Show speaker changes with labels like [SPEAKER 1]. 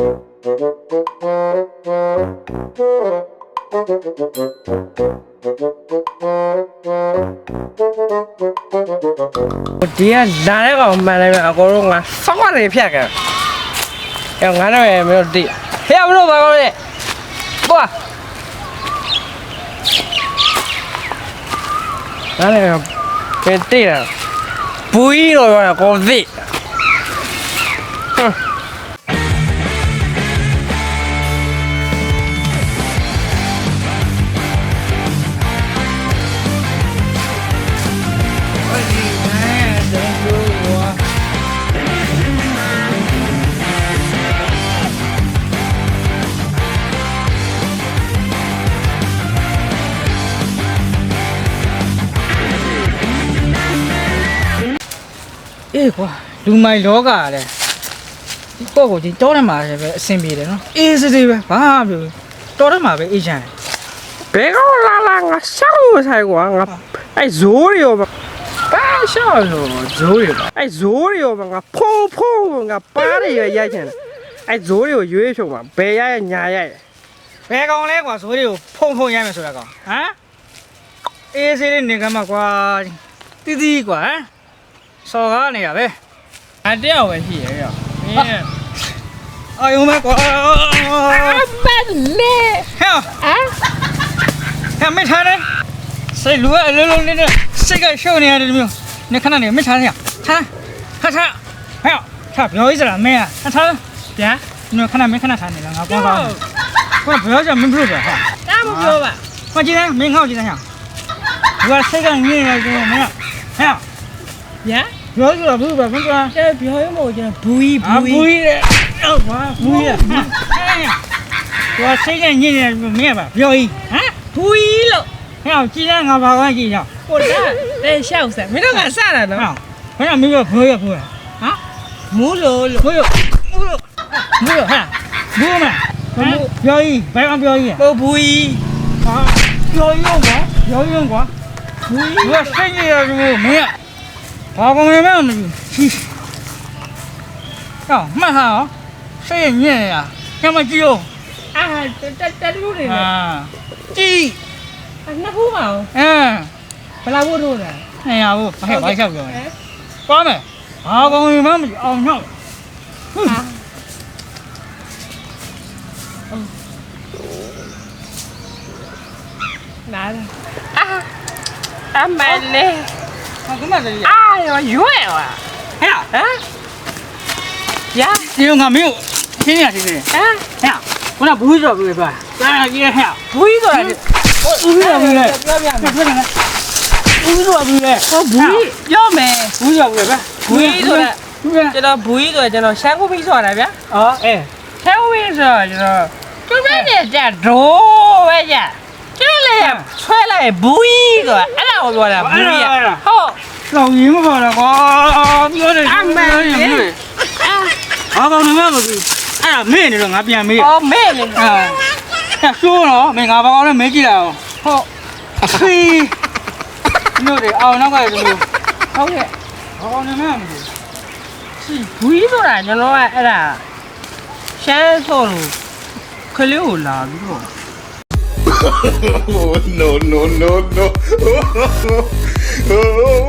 [SPEAKER 1] ဒီကလာတဲ့ကောင်မှန်တယ်ဗျအကိုတို့ငါစောက်ရတယ်ဖြတ်ကန်အဲငါတော့ရမလို့တိဟဲ့ဘလို့ဘာကောလဲပွားနားလေပဲတိရဘူးကြီးတော့ရကောသိ
[SPEAKER 2] အေးကွာလူမိုင်လောကလည်းဒီပေါ့ကိုဒီတောထဲမှာလည်းပဲအဆင်ပြေတယ်နော်အေးစစ်စစ်ပဲဘာမှမပြောဘူးတောထဲမှာပဲအေးချမ်းတယ်
[SPEAKER 1] ဘယ်ကောင်လာလာငါရှောက်လို့ဆိုင်ကွာငါအဲဇိုးရောပါဘာရှောက်လို့ဇိုးရောအဲဇိုးရောပါငါဖုံဖုံငါပါးရရိုက်ချင်တယ်အဲဇိုးရောရွေးဖြုံမှာဘယ်ရရညာရရ
[SPEAKER 2] ဘယ်ကောင်လဲကွာဇိုးတွေကိုဖုံဖုံရိုက်မယ်ဆိုတာကောင်ဟမ်အေးစစ်လေးနေကမှာကွာတီးတီးကွာဟမ် စော်ကားနေရပဲ
[SPEAKER 1] အတယောက်ပဲရှိရရောမင်း
[SPEAKER 2] အာယုံမဲကွာ
[SPEAKER 1] မလဲ
[SPEAKER 2] ဟဲ့အာဟဲ့မထားနဲ့စိတ်လူကအလုံးလုံးနေတဲ့စိတ်ကရှုပ်နေရတယ်ဒီမျိုးနေခဏနေမထားနဲ့ထားထားထားဟဲ့ထားပြောရစရာမင်းอ่ะထား
[SPEAKER 1] ဗျာ
[SPEAKER 2] နေခဏမင်းခဏထားနေလားငါကောင်းကောင်းကိုပြောကြမင်းပြုတ်တယ်ဟာ
[SPEAKER 1] တာမပြောပါ
[SPEAKER 2] မကြည့်နဲ့မင်း ငေါ့ကြည့်နေဟဲ့ဒီကစိတ်ကငြင်းနေတယ်မင်းဟဲ့
[SPEAKER 1] ဗျာ
[SPEAKER 2] ပြောကြဘူးဗျမင်းက
[SPEAKER 1] ကျပြောရမို့ကျွန်တော်ဘူးကြီး
[SPEAKER 2] အာ
[SPEAKER 1] ဘူး
[SPEAKER 2] ဘူး
[SPEAKER 1] ကြီး
[SPEAKER 2] ကြီးတဲ့ဟုတ်ပါဘူးကြီးဟဲ့ဒီကစိတ်ကညစ်နေတယ်မင်းကပြောကြီးဟမ်
[SPEAKER 1] ဘူးကြီးလို့
[SPEAKER 2] ဟဲ့ကြည့်နေငါဘာကကြည့်ရ
[SPEAKER 1] ဟိုတာတဲ့ရှောက်ဆက်မင်းတို့ကစတာ
[SPEAKER 2] ဟဲ့
[SPEAKER 1] နော်
[SPEAKER 2] ဘယ်ကမင်းကဘွေးရဘွေးဟမ်
[SPEAKER 1] မူးလို့လို့
[SPEAKER 2] ဘွေးရဘွေးရဘွေးရဟဲ့ဘွေးမပြောကြီးဘယ်ကပြောကြီး
[SPEAKER 1] ပို့ဘူးကြီး
[SPEAKER 2] ဟာပြောကြီးကွာပြောကြီးကွာဘူးကြီးကစိတ်ညစ်ရတယ်မင်း ဘာကောင်လဲမမသိဘူးဟောမှတ်ဟာစိတ်ညစ်ရကမကြည့်အောင်
[SPEAKER 1] အာတက်တက်လူတွေ
[SPEAKER 2] အာ
[SPEAKER 1] နဲ့
[SPEAKER 2] ကြည့်
[SPEAKER 1] နှစ်ခုမအောင်
[SPEAKER 2] အင်း
[SPEAKER 1] ဘယ်လောက်ဖို့ထိုးလဲ
[SPEAKER 2] နေရဘူးဟဲ့ဘာချက်ပြောလဲကွာမယ်ဘာကောင်မှမအောင်ညောက်
[SPEAKER 1] နားအာအမလေး
[SPEAKER 2] ဟာကမတည်းက
[SPEAKER 1] အာရွရွဲ့ဝါ
[SPEAKER 2] ဟဲ့
[SPEAKER 1] ဟမ်ယာ
[SPEAKER 2] ဒီငါမင်းရှင်းရရှင်းနေ
[SPEAKER 1] ဟမ်
[SPEAKER 2] ဟဲ့ခုနဘူးကြော်ပြီပါဒါကြီးဟဲ့
[SPEAKER 1] ဘူးကြီးဆိုတာ
[SPEAKER 2] ဘူးကြော်ပြီလေ
[SPEAKER 1] ပြောပြမယ်
[SPEAKER 2] ပြောတယ်ဘူးကြော်ပြီလေ
[SPEAKER 1] ဟောဘူးကြီးပြောမယ်
[SPEAKER 2] ဘူးကြော်ပြီပဲ
[SPEAKER 1] ဘူးကြီးဆိုတာ
[SPEAKER 2] ဘူးက
[SPEAKER 1] ကျွန်တော်ဘူးကြီးဆိုကျွန်တော်ရှမ်းကူပြီးဆိုတာဗျာ
[SPEAKER 2] အော်အဲ
[SPEAKER 1] ရှမ်းကူပြီးဆိုကျွန်တော်သူပဲကြဒိုးပဲကြကျွန်တော်လည်းဆွဲလိုက်ဘူးကြီးဆို တာအဲ့ဒါကိုပြောတာဘူးကြီးဟုတ်
[SPEAKER 2] လောင်ရင်းမပါတော့ကွာပြောတယ်ဘာကောင်နေမှမသိအဲ့ဒါမင်းနေတော့ငါပြန်မေး
[SPEAKER 1] အော်မဲနေ
[SPEAKER 2] အာရှိုးတော့မင်းငါဘာကောင်လဲမေးကြည့်လိုက်အောင်
[SPEAKER 1] ဟုတ်
[SPEAKER 2] ခီးတို့တွေအောင်နောက်ကလည်းဒီလို
[SPEAKER 1] ဟုတ်ကဲ့
[SPEAKER 2] ဘာကောင်နေမှမသိ
[SPEAKER 1] ဘူးကြီးဆိုတာကျွန်တော်ကအဲ့ဒါရှမ်းဆိုလို့ခလေးကိုလာပြီးတော့
[SPEAKER 3] Oh, no, no, no, no. oh.